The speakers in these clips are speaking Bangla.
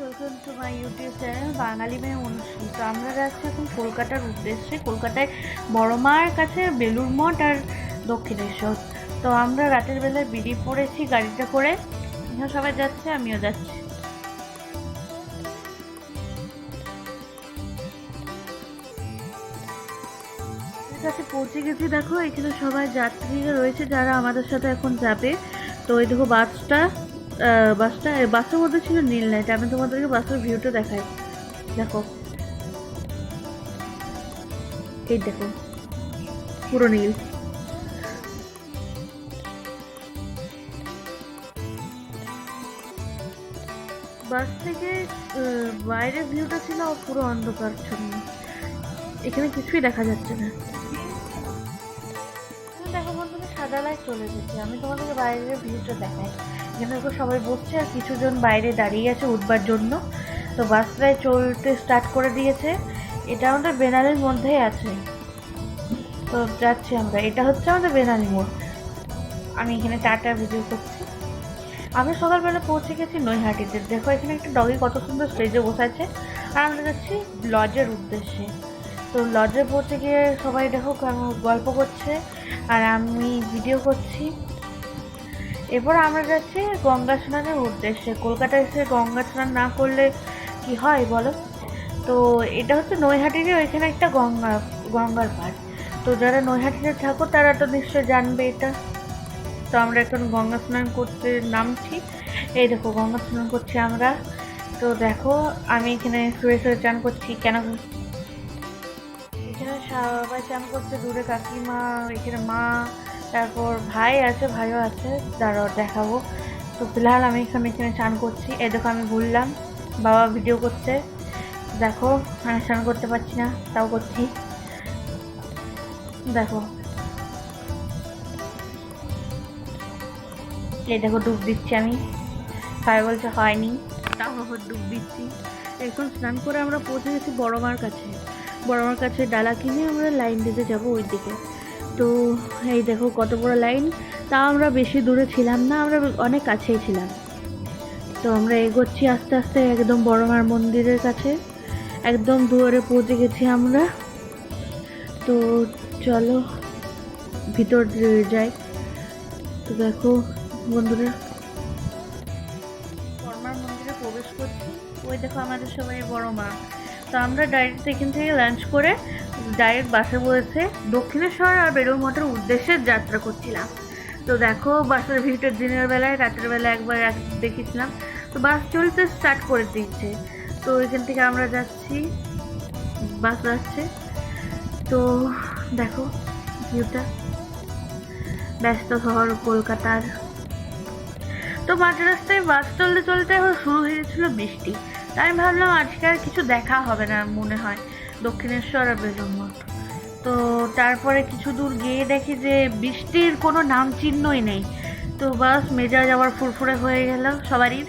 Welcome to my YouTube channel Bengali মেয়ে অনুশ্রী তো আমরা যাচ্ছি এখন কলকাতার উদ্দেশ্যে। কলকাতায় বড় মার কাছে বেলুর মঠ আর দক্ষিণেশ্বর। তো আমরা রাতের বেলায় বেরিয়ে পড়েছি গাড়িটা করে। সবাই যাচ্ছে, আমিও যাচ্ছি। কাছে পৌঁছে গেছি, দেখো, এখানে সবাই যাত্রীরা রয়েছে যারা আমাদের সাথে এখন যাবে। তো এই দেখো বাসটা। বাসটা বাসের মধ্যে ছিল নীল লাইট আমি তোমাদেরকে বাসের ভিউটা দেখাই। দেখো। এই দেখো। পুরো নীল। বাস থেকে বাইরের ভিউটা ছিল পুরো অন্ধকারচ্ছন্ন এখানে কিছুই দেখা যাচ্ছে না। দেখো বন্ধুরা, সাদা লাইট চলে গেছে আমি তোমাদেরকে বাইরের ভিউটা দেখাই। এখানে সবাই বসছে আর কিছুজন বাইরে দাঁড়িয়ে আছে উঠবার জন্য। তো বাসটায় চলতে স্টার্ট করে দিয়েছে। এটা আমাদের বেনালির মধ্যেই আছে। তো যাচ্ছি আমরা। এটা হচ্ছে আমাদের বেনালি মোড়। আমি এখানে টাটা ভিডিও করছি। আমি সকালবেলা পৌঁছে গেছি নৈহাটিতে। দেখো, এখানে একটা ডগি কত সুন্দর স্টেজে বসে আছে। আর আমরা যাচ্ছি লজের উদ্দেশ্যে। তো লজে পৌঁছে গিয়ে সবাই দেখো গল্প করছে। আর আমি ভিডিও করছি। এরপর আমরা যাচ্ছি গঙ্গা স্নানের উদ্দেশ্যে। কলকাতায় এসে গঙ্গা স্নান না করলে কি হয় বলো? তো এটা হচ্ছে নৈহাটিরই ওইখানে একটা গঙ্গা, গঙ্গার পাড়। তো যারা নৈহাটিতে থাকো, তারা তো নিশ্চয়ই জানবে এটা। তো আমরা এখন গঙ্গা স্নান করতে নামছি। এই দেখো, গঙ্গা স্নান করছি আমরা। তো দেখো, আমি এখানে শুয়ে শুয়ে চান করছি। কেন? এখানে সবাই চান করছে দূরে কাকিমা, এখানে মা। তারপর ভাই আছে, ভাইও আছে, দাঁড়াও দেখাবো। তো ফিলহাল আমি এখানে এখানে চান করছি। এই দেখো আমি বললাম বাবা ভিডিও করছে। দেখো, আমি স্নান করতে পারছি না, তাও করছি। দেখো। এই দেখো ডুব দিচ্ছি আমি। ভাই বলছে, হয়নি। তাও ডুব দিচ্ছি। এখন স্নান করে আমরা পৌঁছে গেছি বড় মার কাছে। বড় মার কাছে ডালা কিনে আমরা লাইন দিতে যাব ওই দিকে তো এই দেখো কত বড় লাইন। তা আমরা বেশি দূরে ছিলাম না, আমরা অনেক কাছেই ছিলাম। তো আমরা এগোচ্ছি আস্তে আস্তে একদম বড় মার মন্দিরের কাছে। একদম দুয়ারে পৌঁছে গেছি আমরা। তো চলো, ভিতর যাই। তো দেখো বন্ধুরা। বড়মার মন্দিরে প্রবেশ করছি। ওই দেখো আমাদের সবাই বড় মা। তো আমরা ডাইরেক্ট এখান থেকে লাঞ্চ করে ডাইরেক্ট বাসে বসে দক্ষিণেশ্বর আর বেরো মঠের উদ্দেশ্যে যাত্রা করছিলাম। তো দেখো, বাসের ভিড়টা দিনের বেলায়, রাতের বেলা একবার এক দেখেছিলাম তো বাস চলতে স্টার্ট করে দিচ্ছে তো এখান থেকে আমরা যাচ্ছি, বাস যাচ্ছে তো দেখো ভিউটা ব্যস্ত শহর কলকাতার। তো মাঝ রাস্তায় বাস চলতে চলতে শুরু হয়েছিল বৃষ্টি। তাই আমি ভাবলাম আজকে আর কিছু দেখা হবে না মনে হয়, দক্ষিণেশ্বর আর বেলুর মঠ। তো তারপরে কিছু দূর গিয়ে দেখি যে বৃষ্টির কোনো নাম চিহ্নই নেই। তো বাস মেজাজ আবার ফুরফুরে হয়ে গেল সবারই।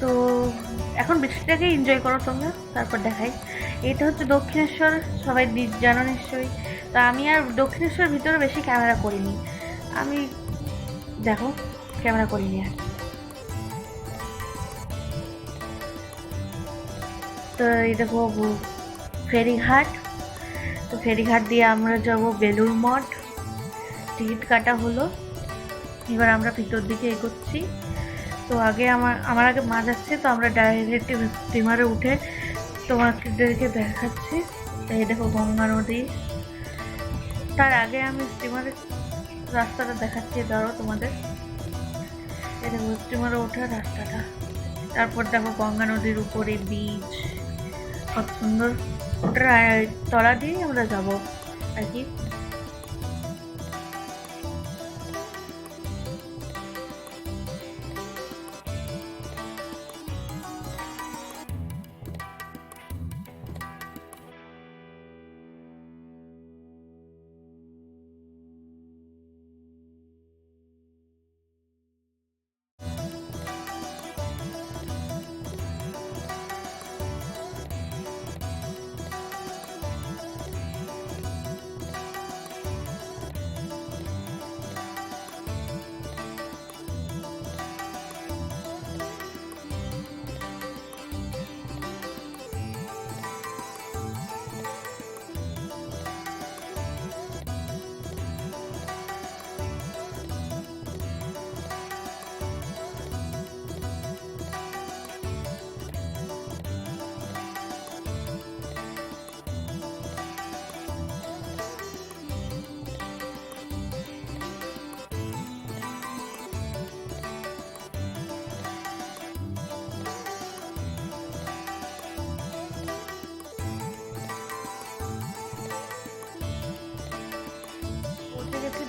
তো এখন বৃষ্টিটাকে এনজয় করো তোমরা, তারপর দেখাই। এটা হচ্ছে দক্ষিণেশ্বর, সবাই জানো নিশ্চয়ই। তা আমি আর দক্ষিণেশ্বর ভিতরে বেশি ক্যামেরা করিনি। আমি দেখো, ক্যামেরা করিনি আর। তো এই দেখো, ফেরিঘাট। তো ফেরিঘাট দিয়ে আমরা যাব বেলুর মঠ। টিকিট কাটা হলো। এবার আমরা ভিতর দিকে এগোচ্ছি। তো আগে আমার আমার আগে মা যাচ্ছে, তো আমরা ডাইরেক্ট স্টিমারে উঠে তোমাদেরকে দেখাচ্ছি। এই দেখো গঙ্গা নদী। তার আগে আমি স্টিমারে রাস্তাটা দেখাচ্ছি দাঁড়ো তোমাদের। এই দেখো স্টিমারে ওঠার রাস্তাটা। তারপর দেখো গঙ্গা নদীর উপরে বীজ কত সুন্দর তলা দিয়েই আমরা যাব আর কি।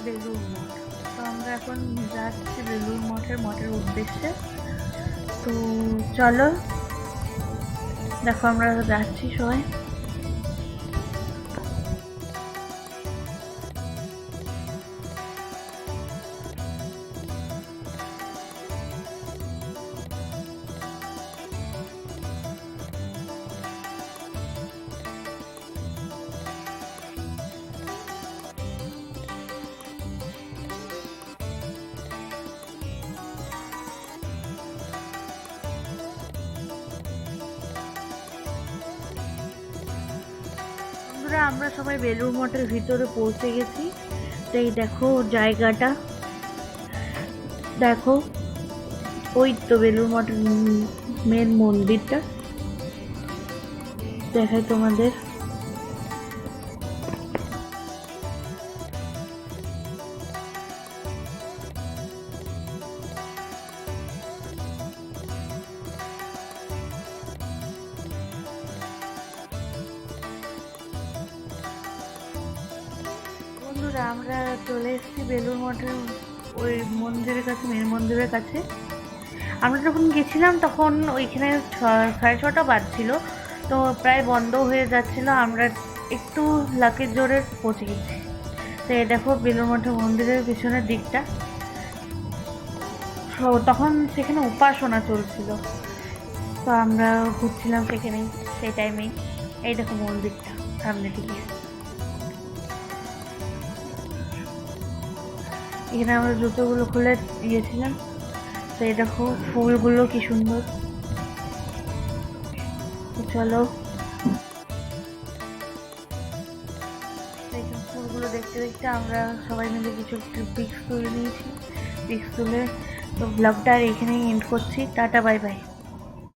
বেলুর মঠ তো আমরা এখন যাচ্ছি বেলুর মঠের মঠের উদ্দেশ্যে। তো চলো, দেখো আমরা যাচ্ছি সবাই। বন্ধুরা, আমরা সবাই বেলুর মঠের ভিতরে পৌঁছে গেছি। তাই দেখো জায়গাটা। দেখো, ওই তো বেলুর মঠের মেন মন্দিরটা। দেখাই তোমাদের। বন্ধুরা আমরা চলে এসেছি বেলুর মঠের ওই মন্দিরের কাছে, মেন মন্দিরের কাছে। আমরা যখন গেছিলাম তখন ওইখানে সাড়ে ছটা বাজছিল, তো প্রায় বন্ধ হয়ে যাচ্ছিল, আমরা একটু লাকের জোরে পৌঁছে গেছি। তো দেখো বেলুর মঠের মন্দিরের পিছনের দিকটা। তখন সেখানে উপাসনা চলছিল। তো আমরা ঘুরছিলাম সেখানেই, সেই টাইমেই এই। দেখো মন্দিরটা সামনে দিকে। এখানে আমরা জুতোগুলো খুলে দিয়েছিলাম। তো এই দেখো, ফুলগুলো কি সুন্দর। চলো। ফুলগুলো দেখতে দেখতে আমরা সবাই মিলে কিছু পিক্স তুলে নিয়েছি। পিক্স তুলে তো ব্লগটা আর এখানেই এন্ড করছি। Tata bye bye